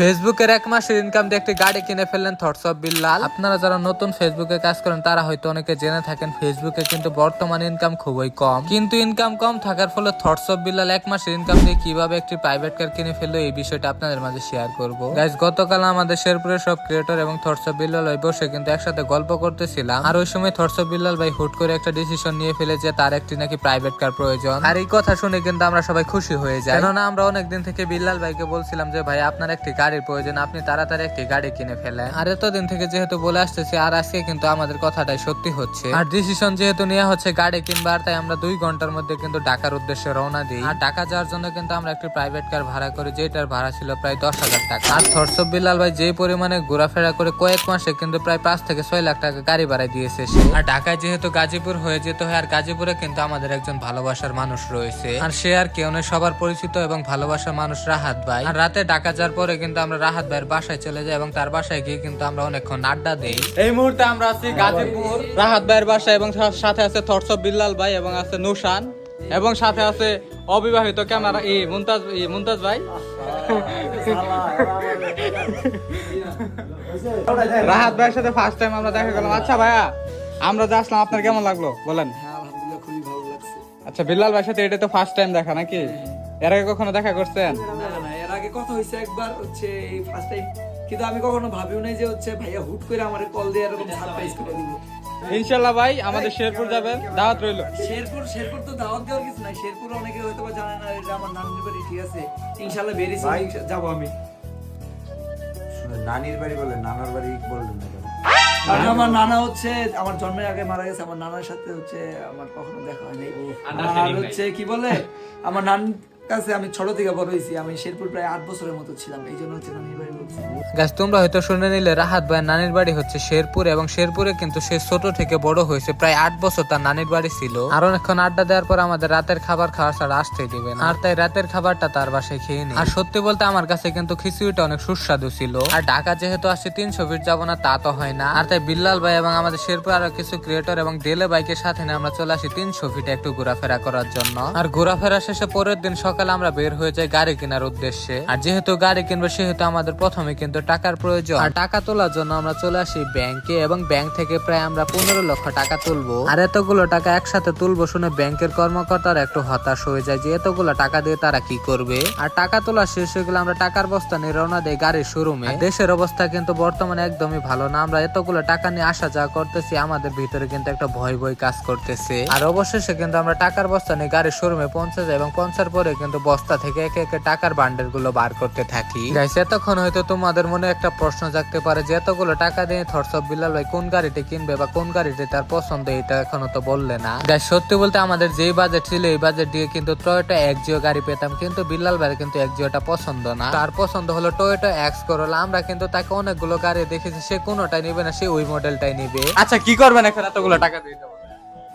ফেসবুকের এক মাসের ইনকাম দিয়ে একটি গাড়ি কিনে ফেললেন থটস অফ বিল্লাল আপনারা যারা নতুন ফেসবুকে কাজ করেন, তারা হয়তো অনেকে জেনে থাকেন, ফেসবুকে কিন্তু বর্তমান ইনকাম খুবই কম। কিন্তু ইনকাম কম থাকার ফলে থটস অফ বিল্লাল এক মাসের ইনকাম দিয়ে কীভাবে একটি প্রাইভেট কার কিনে ফেলল, এই বিষয়টা আপনাদের মাঝে শেয়ার করব। গাইজ গতকাল আমাদের শেরপুরের সব ক্রিয়েটর এবং থটস অফ বিল্লাল ভাই বসে কিন্তু একসাথে গল্প করতেছিলাম। আর ওই সময় থটস অফ বিল্লাল ভাই হুট করে একটা ডিসিশন নিয়ে ফেলে যে তার একটি নাকি প্রাইভেট কার প্রয়োজন। আর এই কথা শুনে কিন্তু আমরা সবাই খুশি হয়ে যাই। কেননা আমরা অনেকদিন থেকে বিল্লাল ভাইকে বলছিলাম যে, ভাই, আপনার একটি গাড়ির প্রয়োজন, আপনি তাড়াতাড়ি একটি গাড়ি কিনে ফেলেন। আর এতদিন থেকে যেহেতু বলে আসতেছি, আর আজকে কিন্তু আমাদের কথাটাই সত্যি হচ্ছে। আর ডিসিশন যেহেতু নেওয়া হচ্ছে গাড়ি কিনবার, তাই আমরা দুই ঘণ্টার মধ্যে কিন্তু ঢাকার উদ্দেশ্যে রওনা দিই। আর ঢাকা যাওয়ার জন্য কিন্তু আমরা একটি প্রাইভেট কার ভাড়া করি, যেটার ভাড়া ছিল প্রায় দশ হাজার টাকা। আর থরসব বিল্লাল ভাই যে পরিমাণে ঘোরাফেরা করে কয়েক মাসে কিন্তু প্রায় পাঁচ থেকে ছয় লাখ টাকা গাড়ি ভাড়া দিয়েছে সে। আর ঢাকায় যেহেতু গাজীপুর হয়ে যেতে হয়, আর গাজীপুরে কিন্তু আমাদের একজন ভালোবাসার মানুষ রয়েছে। আর সে আর কেউ সবার পরিচিত এবং ভালোবাসার মানুষ রাহাত ভাই। আর রাতে ঢাকা যাওয়ার পরে কিন্তু আমরা রাহাত ভাইয়ের বাসায় চলে যাই এবং তার বাসায় গিয়ে কিন্তু আমরা অনেকক্ষণ আড্ডা দেই। এই মুহূর্তে আমরা আছি গাজীপুর। রাহাত ভাইয়ের বাসায় এবং সাথে আছে থরসব বিল্লাল ভাই এবং আছে নুশান এবং সাথে আছে অবিবাহিত ক্যামেরা এই মুমতাজ মুমতাজ ভাই। রাহাত ভাইয়ের সাথে ফার্স্ট টাইম আমরা দেখা গেলাম আচ্ছা ভাইয়া আমরা যে আসলাম আপনার কেমন লাগল? বলেন। হ্যাঁ আলহামদুলিল্লাহ খুবই ভালো লাগছে। আচ্ছা বিল্লাল ভাইয়ের সাথে এটা তো ফার্স্ট টাইম দেখা নাকি? এর আগে কখনো দেখা করছেন? আগে কথা হয়েছে একবার হচ্ছে এই ফার্স্ট টাইম কিন্তু আমি কখনো ভাবিও নাই যে হচ্ছে ভাইয়া হুট করে আমার কল দিয়ে এরকম সারপ্রাইজ করে দিব। ইনশাল্লাহ ভাই আমাদের শেরপুর যাবেন দাওয়াত রইল। শেরপুর শেরপুর তো দাওয়াত দেওয়ার কিছু নাই। শেরপুর অনেকে হয়তো বা জানে না এটা আমার নানির বাড়ি ঠিক আছে? ইনশাল্লাহ ভেরি সুন যাব আমি। শুনে নানির বাড়ি বললেন নানার বাড়ি বললেন না আমার নানা হচ্ছে আমার জন্মের আগে মারা গেছে আমার নানার সাথে হচ্ছে আমার কখনো দেখা হয়নি। আর হচ্ছে কি বলে আমার নান কাছে আমি ছোট থেকে বড় হয়েছি, আমি শেরপুর প্রায় আট বছরের মতো ছিলাম এই জন্য হচ্ছে আমি গাছ, তোমরা হয়তো শুনে নিলে, রাহাত ভাইয়ের নানির বাড়ি হচ্ছে শেরপুর এবং শেরপুরে কিন্তু সে ছোট থেকে বড় হয়েছে, প্রায় আট বছর তার নানির বাড়ি ছিল। আর অনেকক্ষণ আড্ডা দেওয়ার পর আমাদের রাতের খাবার খাওয়া ছাড়া আসতেই দিবে আর তাই রাতের খাবারটা তার বাসায় খেয়ে নি আর সত্যি বলতে আমার কাছে কিন্তু খিচুড়িটা অনেক সুস্বাদু ছিল। আর ঢাকা যেহেতু আসছে তিনশো ফিট যাব না, তা তো হয় না। আর তাই বিল্লাল ভাই এবং আমাদের শেরপুর আরও কিছু ক্রিয়েটর এবং ডেলে বাইকের সাথে নিয়ে আমরা চলে আসি তিনশো ফিটে একটু ঘোরাফেরা করার জন্য। আর ঘোরাফেরা শেষে পরের দিন সকালে আমরা বের হয়ে যাই গাড়ি কেনার উদ্দেশ্যে। আর যেহেতু গাড়ি কিনবো, সেহেতু আমাদের প্রথমে কিন্তু টাকার প্রয়োজন। আর টাকা তোলার জন্য আমরা চলে আসি ব্যাংকে এবং ব্যাংক থেকে প্রায় আমরা পনেরো লক্ষ টাকা তুলবো। আর এতগুলো টাকা একসাথে তুলবো শুনে ব্যাংকের কর্মকর্তারা একটু হতাশ হয়ে যায় যে এতগুলো টাকা দিয়ে তারা কি করবে? আর টাকা তোলা শেষ হয়ে গেলে আমরা টাকার বস্তা নিয়ে রওনা দেয় গাড়ির শোরুমে দেশের অবস্থা কিন্তু বর্তমানে একদমই ভালো না। আমরা এতগুলো টাকা নিয়ে আসা যাওয়া করতেছি, আমাদের ভিতরে কিন্তু একটা ভয় ভয় কাজ করতেছে। আর অবশেষে কিন্তু আমরা টাকার বস্তা নিয়ে গাড়ির শোরুমে পৌঁছে যাই এবং পৌঁছার পরে কিন্তু বস্তা থেকে একে একে টাকার বান্ডেলগুলো বার করতে থাকি। এতক্ষণ হয়তো তোমাদের মনে একটা প্রশ্ন জাগতে পারে যে এতগুলো টাকা দিয়ে থরসব বিল্লাল ভাই কোন গাড়িটি কিনবে বা কোন গাড়িটি তার পছন্দ? এটা এখনও তো বললে না। গাইস সত্যি বলতে আমাদের যেই বাজেট ছিল এই বাজেট দিয়ে কিন্তু টয়োটা একজিও গাড়ি পেতাম কিন্তু বিল্লাল ভাইয়ের কিন্তু একজিওটা পছন্দ না। তার পছন্দ হলো টয়োটা এক্স করোলা আমরা কিন্তু তাকে অনেকগুলো গাড়ি দেখেছি সে কোনোটাই নিবে না সে ওই মডেলটাই নিবে। আচ্ছা কি করবেন এখন এতগুলো টাকা দিয়ে?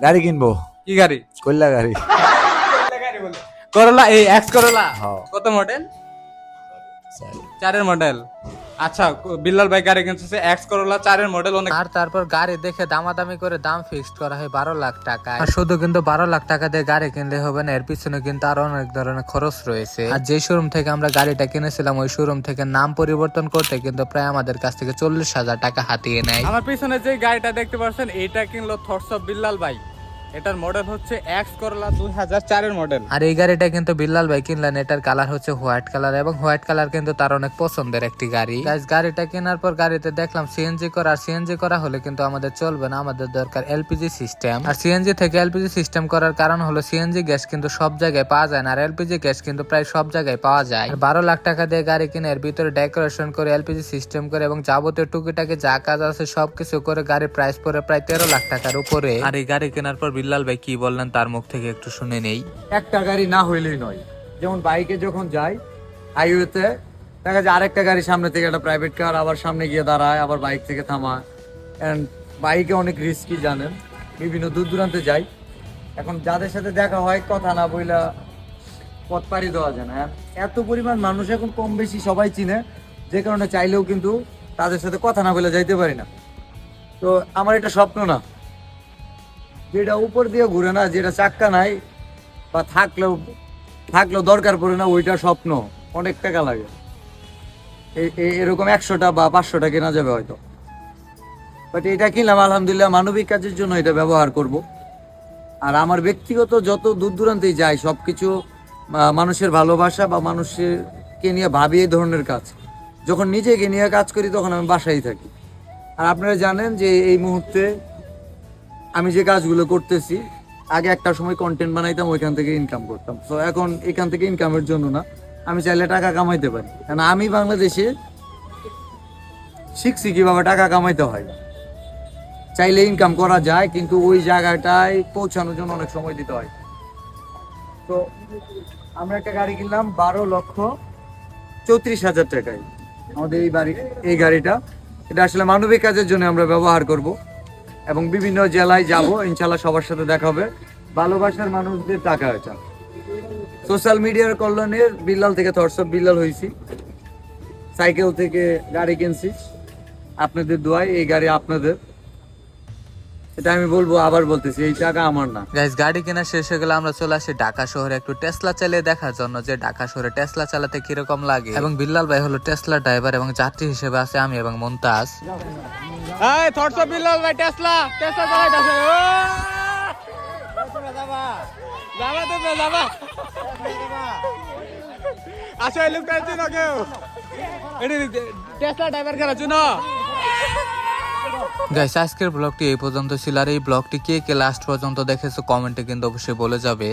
গাড়ি কিনবো। কি গাড়ি? কল্যা গাড়ি। করলা এই এক্স করলা হ্যাঁ। কত মডেল চারের মডেল আচ্ছা বিল্লাল ভাই গাড়ি কিনতেছে এক্স করলা চারের মডেল অনেক আর তারপর গাড়ি দেখে দামাদামি করে দাম ফিক্সড করা হয় বারো লাখ টাকা আর শুধু কিন্তু বারো লাখ টাকা দিয়ে গাড়ি কিনলে হবে না এর পিছনে কিন্তু আরও অনেক ধরনের খরচ রয়েছে। আর যে শোরুম থেকে আমরা গাড়িটা কিনেছিলাম ওই শোরুম থেকে নাম পরিবর্তন করতে কিন্তু প্রায় আমাদের কাছ থেকে চল্লিশ হাজার টাকা হাতিয়ে নেয়। আমার পিছনে যে গাড়িটা দেখতে পাচ্ছেন এটা কিনলো থটস অফ বিল্লাল ভাই। এটার মডেল হচ্ছে এক্স করলা দুই হাজার চারের মডেল আর এই গাড়িটা কিন্তু বিল্লাল ভাই কিনলেন এটার কালার হচ্ছে হোয়াইট কালার এবং হোয়াইট কালার কিন্তু তার অনেক পছন্দের একটি গাড়ি। গাড়িটা কেনার পর গাড়িতে দেখলাম সিএনজি করা আর সিএনজি করা হলে কিন্তু আমাদের চলবে না আমাদের দরকার এলপিজি সিস্টেম আর সিএনজি থেকে এলপিজি সিস্টেম করার কারণ হলো সিএনজি গ্যাস কিন্তু সব জায়গায় পাওয়া যায় না আর এলপিজি গ্যাস কিন্তু প্রায় সব জায়গায় পাওয়া যায়। বারো লাখ টাকা দিয়ে গাড়ি কিনে এর ভিতরে ডেকোরেশন করে এলপিজি সিস্টেম করে এবং যাবতীয় টুকিটাকে যা কাজ আছে সবকিছু করে গাড়ির প্রাইস পরে প্রায় তেরো লাখ টাকার উপরে। আর এই গাড়ি কেনার পর বিল্লাল ভাই কি বললেন তার মুখ থেকে একটু শুনে নেই। একটা গাড়ি না হইলেই নয়। যেমন বাইকে যখন যাই, হাইওয়েতে, দেখা যায় আরেকটা গাড়ি সামনে থেকে একটা প্রাইভেট কার আবার সামনে গিয়ে দাঁড়ায়, আবার বাইক থেকে থামায়। অ্যান্ড বাইকে অনেক রিস্কি জানেন। বিভিন্ন দূর দূরান্তে যাই। এখন যাদের সাথে দেখা হয়, কথা না বইলা পথ পাড়ি দেওয়া যায় না হ্যাঁ? এত পরিমাণ মানুষ এখন কম বেশি সবাই চিনে, যে কারণে চাইলেও কিন্তু তাদের সাথে কথা না বলে যাইতে পারি না। তো আমার এটা স্বপ্ন না। যেটা উপর দিয়ে ঘুরে না, যেটা চাক্কা নাই বা থাকলেও থাকলেও দরকার পড়ে না, ওইটা স্বপ্ন। অনেক টাকা লাগে। এরকম একশোটা বা পাঁচশোটা কেনা যাবে হয়তো। বাট এটা কিনলাম, আলহামদুলিল্লাহ মানবিক কাজের জন্য এটা ব্যবহার করব। আর আমার ব্যক্তিগত যত দূর দূরান্তেই যাই সব কিছু মানুষের ভালোবাসা বা মানুষকে নিয়ে ভাবি এই ধরনের কাজ। যখন নিজেকে নিয়ে কাজ করি, তখন আমি বাসায় থাকি। আর আপনারা জানেন যে এই মুহূর্তে আমি যে কাজগুলো করতেছি, আগে একটা সময় কন্টেন্ট বানাইতাম, ওইখান থেকে ইনকাম করতাম। তো এখন এখান থেকে ইনকামের জন্য না। আমি চাইলে টাকা কামাইতে পারি। কারণ আমি বাংলাদেশে শিখছি কীভাবে টাকা কামাইতে হয়। চাইলে ইনকাম করা যায়, কিন্তু ওই জায়গাটায় পৌঁছানোর জন্য অনেক সময় দিতে হয়। তো আমরা একটা গাড়ি কিনলাম, বারো লক্ষ চৌত্রিশ হাজার টাকায়। আমাদের এই বাড়ি, এই গাড়িটা। এটা আসলে মানবিক কাজের জন্য আমরা ব্যবহার করব। এবং বিভিন্ন জেলায় যাব ইনশাল্লাহ সবার সাথে দেখা হবে। ভালোবাসার মানুষদের টাকা এটা। সোশ্যাল মিডিয়ার কল্যাণের বিল্লাল থেকে থরসব বিল্লাল হয়েছি। সাইকেল থেকে গাড়ি কিনছি। আপনাদের দোয়ায় এই গাড়ি আপনাদের। এটা আমি বলব আবার বলতেছি এই টাকা আমার না। গাইজ গাড়ি কেনা শেষ হয়ে গেলে আমরা চলে আসি ঢাকা শহরে একটু টেসলা চালিয়ে দেখার জন্য যে ঢাকা শহরে টেসলা চালাতে কীরকম লাগে। এবং বিল্লাল ভাই হলো টেসলা ড্রাইভার এবং যাত্রী হিসেবে আছে আমি এবং মন্তাজ থটস ভাই, টেসলা টেসলা ও! যাবা তো যাবা। আচ্ছা এই কেউ। এটি টেসলা ড্রাইভার খেলা চিনো গাইস আজকের ব্লগটি এই পর্যন্ত ছিল। আর এই ব্লগটি কে কে লাস্ট পর্যন্ত দেখেছ কমেন্টে কিন্তু অবশ্যই বলে যাবে।